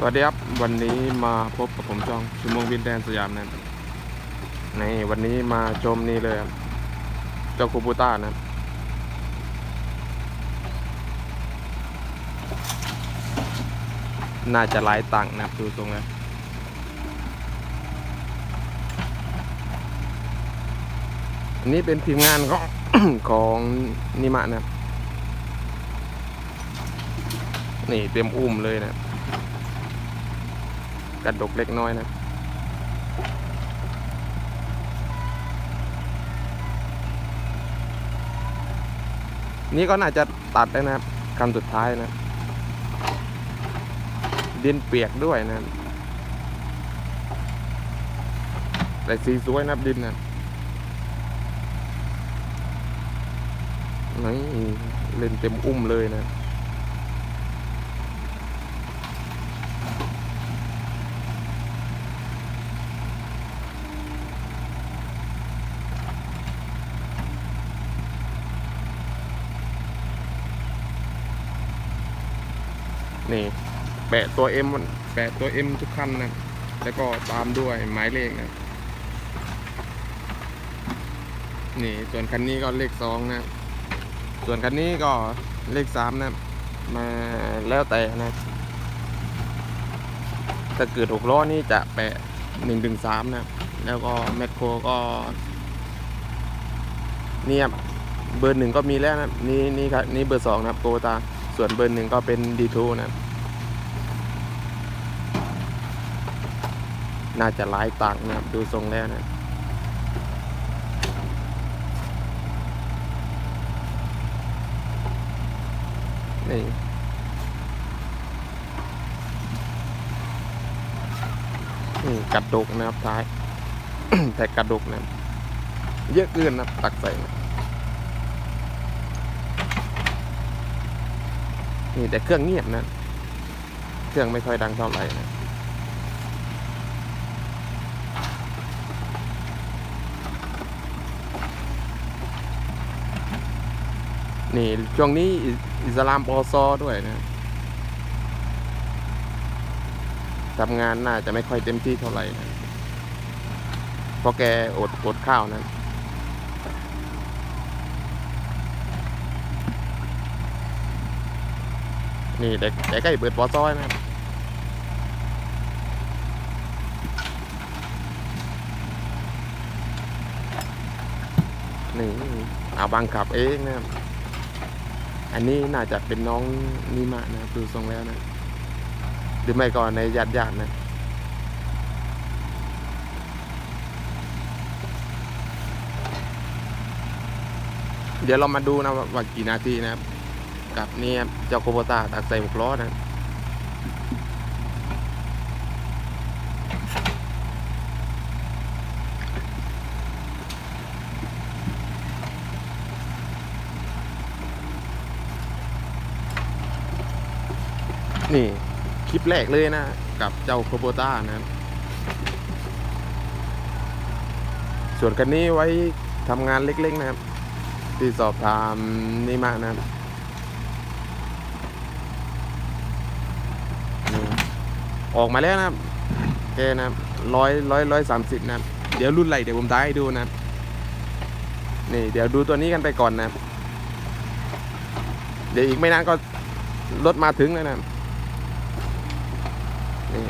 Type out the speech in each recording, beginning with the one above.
สวัสดีครับ วันนี้มาพบกับผมจองชั่วงบินแดนสยามนะครับในวันนี้มาชมนี่เลยครับเจ้าคูบูต้านะครับน่าจะหลายตังค์นะครับดูตรงแล้อันนี้เป็นทีมงานของของนิมะนะครับนี่เต็มอุ้มเลยนะครับ ระดกเล็กน้อยนะนี่ก็น่าจะตัดแล้วนะครับคำสุดท้ายนะดินเปียกด้วยนะแต่สีสวยนับดินนะนี่เล่นเต็มอุ้มเลยนะ นี่แปะตัว M แปะตัว M ทุกคันนะ แล้วก็ตามด้วยหมายเลขนะ นี่ส่วนคันนี้ก็เลขสองนะ ส่วนคันนี้ก็เลขสามนะ มาแล้วแต่นะถ้าเกิดหกล้อนี่จะแปะหนึ่งถึงสามนะ แล้วก็แมคโครก็ เนี่ยเบอร์หนึ่งก็มีแล้วนะ นี่นี่ครับนี่เบอร์สองนะครับโกตา ส่วนเบอร์หนึ่งก็เป็นดีทูนะครับน่าจะหลายตังนะครับดูทรงแล้วนะนี่นี่กระดกนะครับท้าย แต่กระดกนะเยอะเกินนะตักใส่นะ นี่แต่เครื่องเงียบนะ เครื่องไม่ค่อยดังเท่าไหร่นะนี่ช่วงนี้อิสลามปอซอด้วยนะทำงานน่าจะไม่ค่อยเต็มที่เท่าไหร่นะเพราะแกอดอดข้าวนะ นี่เด็กแต่ก็เปิดปอซอยนะครับนี่เอาบังขับเองนะครับ อันนี้น่าจะเป็นน้องนิมะนะดูทรงแล้วนะหรือไม่ก็ในญาติญาตินะเดี๋ยวเรามาดูนะว่าว่ากี่นาทีนะครับ กับเนี่ยเจ้าโคโบตาตักใส่หกล้อนะนี่ คลิปแรกเลยนะ กับเจ้าโคโบต้านะส่วนคันนี้ไว้ทำงานเล็กๆนะครับ ที่สอบถามนี่มานะครับนี่ ออกมาแล้วนะครับแกนะครับร้อยร้อยร้อยสามสิบนะครับเดี๋ยวรุ่นไหลเดี๋ยวผมท้ายให้ดูนะครับนี่เดี๋ยวดูตัวนี้กันไปก่อนนะครับเดี๋ยวอีกไม่นานก็รถมาถึงแล้วนะครับนี่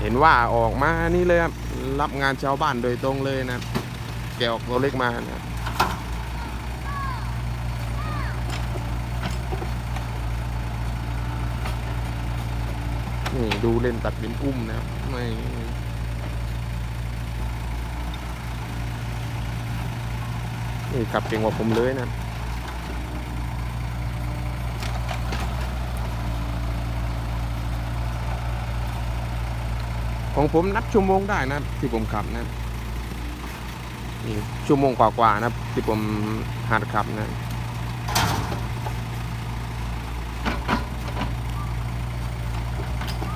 เห็นว่าออกมานี่เลยครับรับงานชาวบ้านโดยตรงเลยนะแกออกตัวเล็กมานะ นี่ดูเล่นตัดเป็นอุ้มนะครับไม่นี่ขับเก่งกว่าผมเลยนะของผมนับชั่วโมงได้นะที่ผมขับนะนี่ชั่วโมงกว่าๆนะที่ผมหัดขับนะ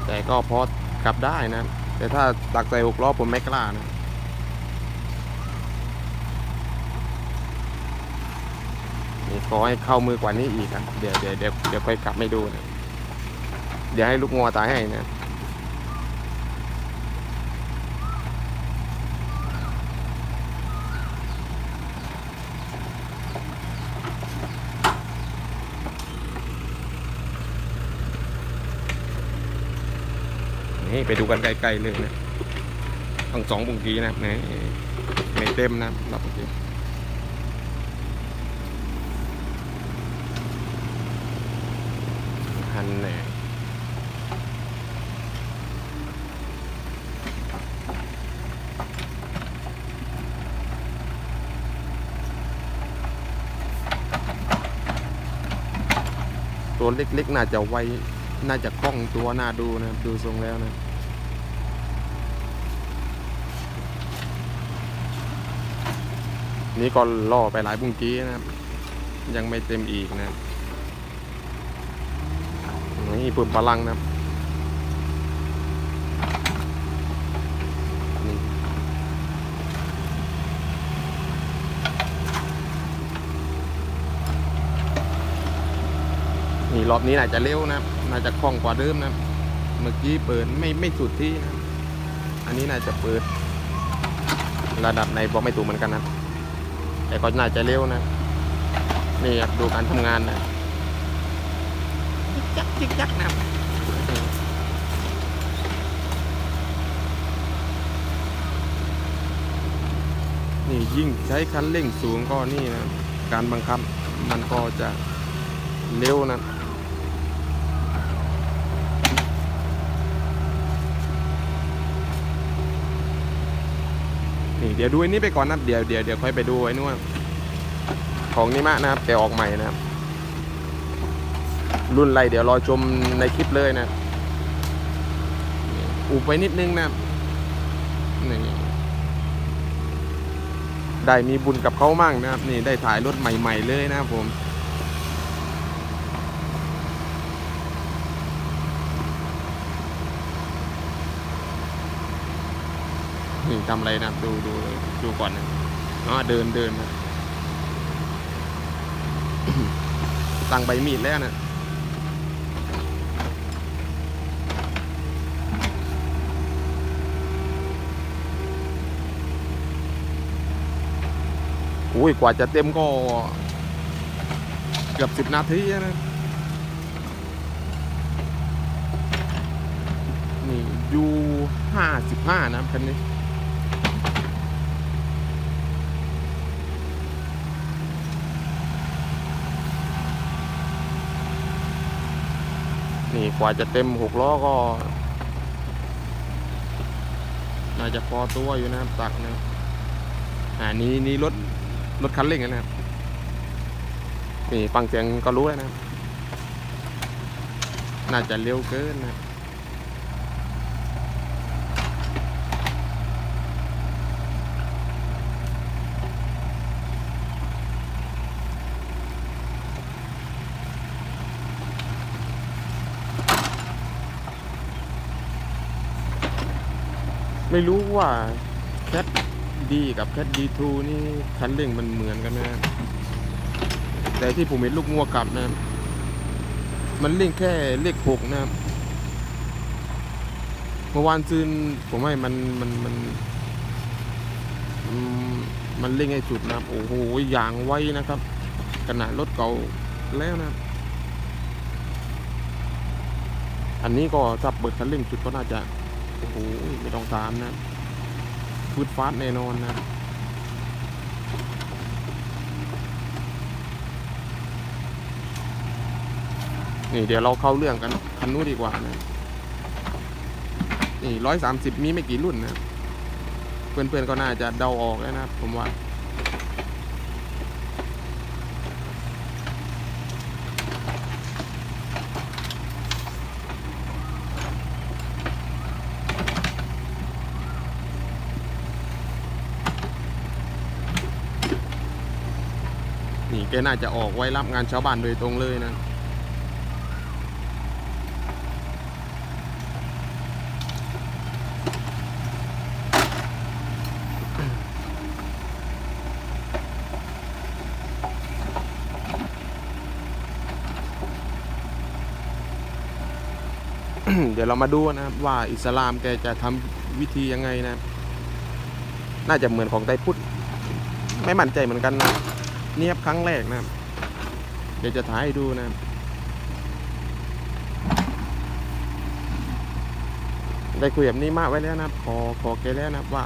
แต่ก็พอขับได้นะ แต่ถ้าตักใส่หกล้อผมไม่กล้านะนี่ขอให้เข้ามือกว่านี้อีกนะเดี๋ยวเดี๋ยวเดี๋ยวเดี๋ยวค่อยกลับไม่ดูนะเดี๋ยวให้ลูกงัวตายให้นะ นี่ไปดูกันใกลๆเลยนะทั้งสองบุงกีนะนี่ไม่เต็มนะรับบุงกีหันแน่ตัวเล็กๆ น่าจะไว น่าจะคล่องตัวน่าดูนะ ดูทรงแล้วนะ นี่ก็ล่อไปหลายบุ้งกี้นะครับ ยังไม่เต็มอีกนะนี่เพิ่มพลังนะครับนี่รอบนี้น่าจะเร็วนะน่าจะคล่องกว่าเดิมนะ เมื่อกี้เปิดไม่ไม่สุดที่นะ อันนี้น่าจะเปิดระดับในบอกไม่ถูกเหมือนกันนะ แต่ก็น่าจะเร็วนะ นี่ครับดูการทำงานนะจิกจักจิกจักนะนี่ยิ่งใช้คันเร่งสูงก็นี่นะ การบังคับมันก็จะเร็วนะ นี่เดี๋ยวดูอันี้ไปก่อนนะเดี๋ยวเดี๋ยวเดี๋ยวค่อยไปดูไอ้นู่นของนิมะนะครับแต่ออกใหม่นะครับ รุ่นไรเดี๋ยวรอชมในคลิปเลยนะอุบไว้นิดนึงนะนี่ได้มีบุญกับเขามั่งนะครับ นี่ได้ถ่ายรถใหม่ ๆ เลยนะครับผม นี่ทำอะไรนะดูดูดูก่อนนะอ๋อเดินเดินนะตั้งใบมีดแล้วนะโอ้ยกว่าจะเต็มก็เกือบสิบนาทีนะ นี่ยูห้าสิบห้านะคันนี้ นี่กว่าจะเต็มหกล้อก็ น่าจะพอตัวอยู่นะครับตักนะอ่านี้นี่รถรถคันเร่งนะครับนี่ฟังเสียงก็รู้แล้วนะครับน่าจะเร็วเกินนะ ไม่รู้ว่าแคทดีกับแคทดีทูนี่คันเร่งมันเหมือนกันนะ แต่ที่ผมเห็นลูกงัวกลับนะ มันเร่งแค่เลขหกนะครับเมื่อวานซืนผมให้มันมันมัน มันเร่งให้สุดนะครับ โอ้โหอย่างไวนะครับขนาดรถเก่าแล้วนะ อันนี้ก็ถ้าเปิดคันเร่งสุดก็น่าจะ โอ้โหไม่ต้องตามนะฟืดฟาดแน่นอนนะนี่เดี๋ยวเราเข้าเรื่องกันคันนู้นดีกว่านะนี่ร้อยสามสิบมีไม่กี่รุ่นนะ เพื่อนๆก็น่าจะเดาออกแล้วนะผมว่า น่าจะออกไว้รับงานชาวบ้านโดยตรงเลยนะเดี๋ยวเรามาดูนะครับว่าอิสลามแกจะทำวิธียังไงนะ น่าจะเหมือนของไตพุทธ ไม่มั่นใจเหมือนกันนะ นี่ยครับครั้งแรกนะครับ เดี๋ยวจะถ่ายให้ดูนะครับได้คุยกับนี่มาไว้แล้วนะครับ ขอขอแกแล้วนะครับว่า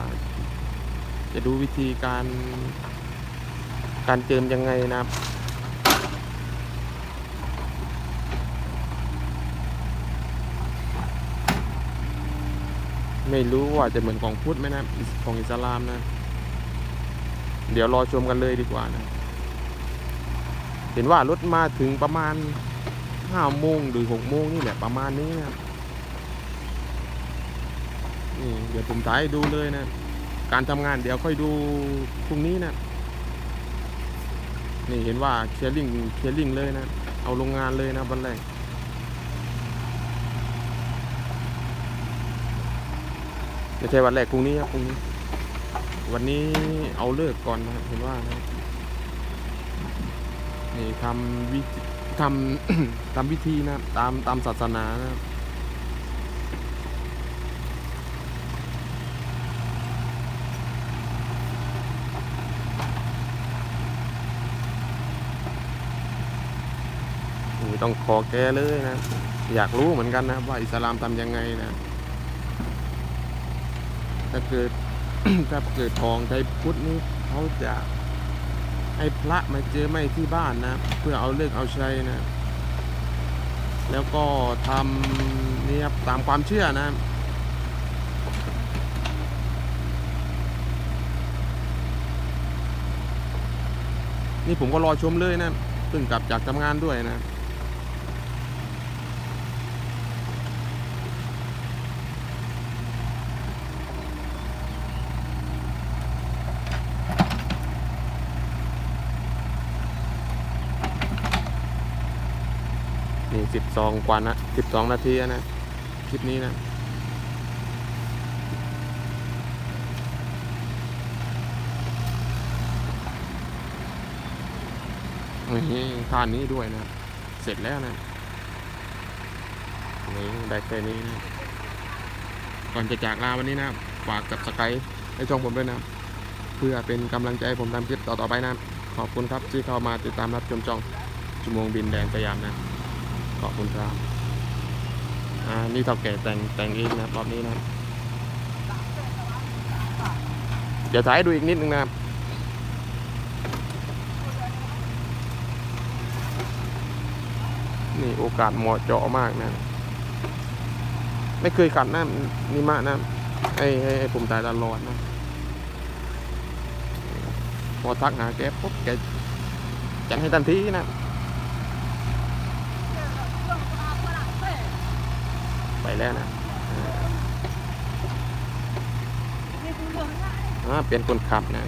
จะดูวิธีการ การเจิมยังไงนะครับไม่รู้ว่าจะเหมือนของพุทธไหมนะของอิสลามนะ เดี๋ยวรอชมกันเลยดีกว่านะ เห็นว่ารถมาถึงประมาณห้าโมงหรือหกโมงนี่แหละประมาณนี้นะครับนี่เดี๋ยวผมถ่ายดูเลยนะ การทำงานเดี๋ยวค่อยดูพรุ่งนี้นะนี่เห็นว่าเคลียร์ลิงเคลียร์ลิงเลยนะ เอาโรงงานเลยนะวันแรกไม่ใช่วันแรกพรุ่งนี้ครับพรุ่งนี้ วันนี้เอาเลิกก่อนนะเห็นว่านะ ทำวิธีทำ ทำพิธีนะตามตามศาสนานะต้องขอแกเลยนะ อยากรู้เหมือนกันนะ ว่าอิสลามทำยังไงนะถ้าเกิดถ้าเกิดทองไทยพุทธนี้เขาจะ ให้พระมาเจอไม่ที่บ้านนะ เพื่อเอาเลิกเอาชัยนะ แล้วก็ทำนี่ครับตามความเชื่อนะนี่ผมก็รอชมเลยนะเพิ่งกลับจากทำงานด้วยนะ นี่ สิบสองกว่านะสิบสองนาทีนะ คลิปนี้นะ นี่ท่านนี้ด้วยนะ เสร็จแล้วนะ นี่ได้แค่นี้นะ ก่อนจะจากลาวันนี้นะ ฝากกับสกายให้ช่องผมด้วยนะ เพื่อเป็นกำลังใจผมทำคลิปต่อๆไปนะ ขอบคุณครับที่เข้ามาติดตามรับชมช่องชั่วโมงบินแดนสยามนะ ขอบคุณครับอ่า นี่เท่าแก่แต่งแต่งเองนะรอบนี้นะ เดี๋ยวถ่ายให้ดูอีกนิดนึงนะครับนี่โอกาสเหมาะเจาะมากนะ ไม่เคยขัดนะนี่มากนะให้ให้ให้ผมถ่ายตลอดนะ พอทักหาแกปุ๊บแกจัดให้ทันทีนะ ไป แล้วนะอ่าเปลี่ยนคนขับนะ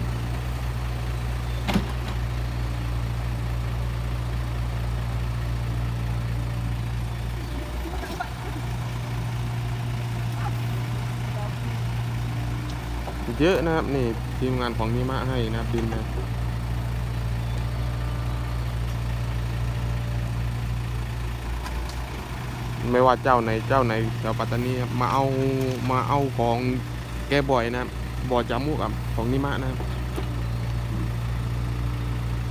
เยอะนะครับนี่ทีมงานของนิมะให้นะครับดินนะ ไม่ว่าเจ้าไหนเจ้าไหนแถวปัตตานีมาเอามาเอาของแกบ่อยนะบ่อจามุกอะของนิมะนะ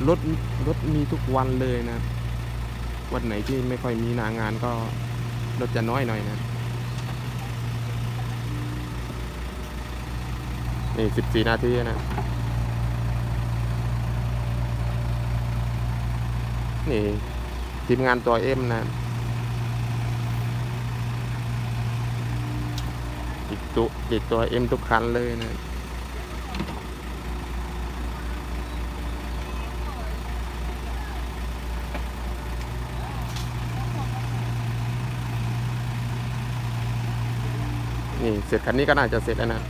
รถรถมีทุกวันเลยนะ วันไหนที่ไม่ค่อยมีหนางานก็รถจะน้อยหน่อยนะนี่สิบสี่นาทีนะ นี่ทีมงานตัวเอ็มนะ ติดตัวติดตัวเอ็มทุกคันเลยนะนี่เสร็จคันนี้ก็น่าจะเสร็จแล้วนะ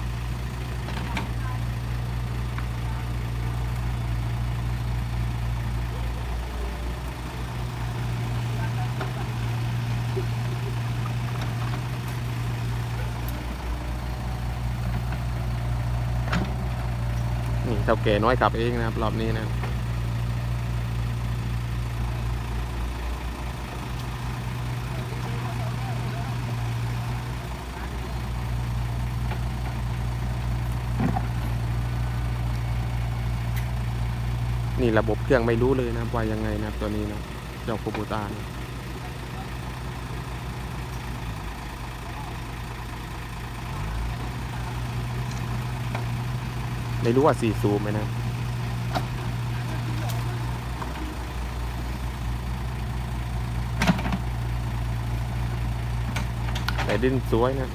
เท่าแก่น้อยขับเองนะครับ รอบนี้นะนี่ระบบเครื่องไม่รู้เลยนะว่ายังไงนะตัวนี้นะเจ้าโคบูตานะ ไม่รู้ว่าสี่ซูมไหมนะแต่ดินสวยนะ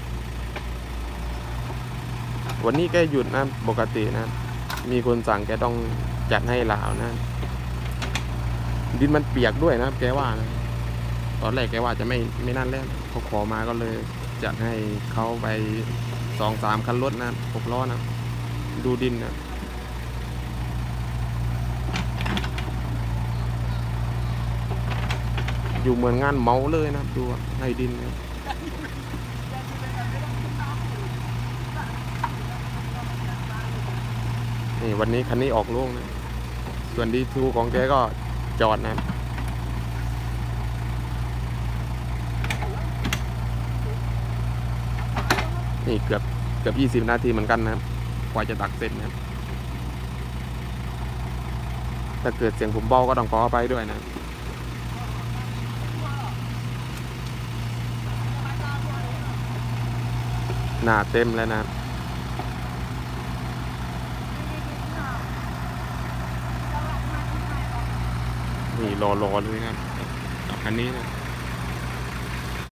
วันนี้แกหยุดนะ ปกตินะ มีคนสั่งแกต้องจัดให้ลาวนะ ดินมันเปียกด้วยนะแกว่านะตอนแรกแกว่าจะไม่ไม่นั่นแล้วพอขอมาก็เลยจัดให้เขาไปสองสามคันรถนะหกล้อนะ ดูดินนะอยู่เหมือนงานเมาเลยนะดูให้ดินนะนี่วันนี้คันนี้ออกโล่งนะ ส่วนดีทูของแกก็จอดนะนี่เกือบเกือบยี่สิบนาทีเหมือนกันนะครับ กว่าจะตักเสร็จนะถ้าเกิดเสียงผมเบาก็ต้องขออภัยด้วยนะหนาเต็มแล้วนะนี่รอรอเลยครับกับคันนี้นะ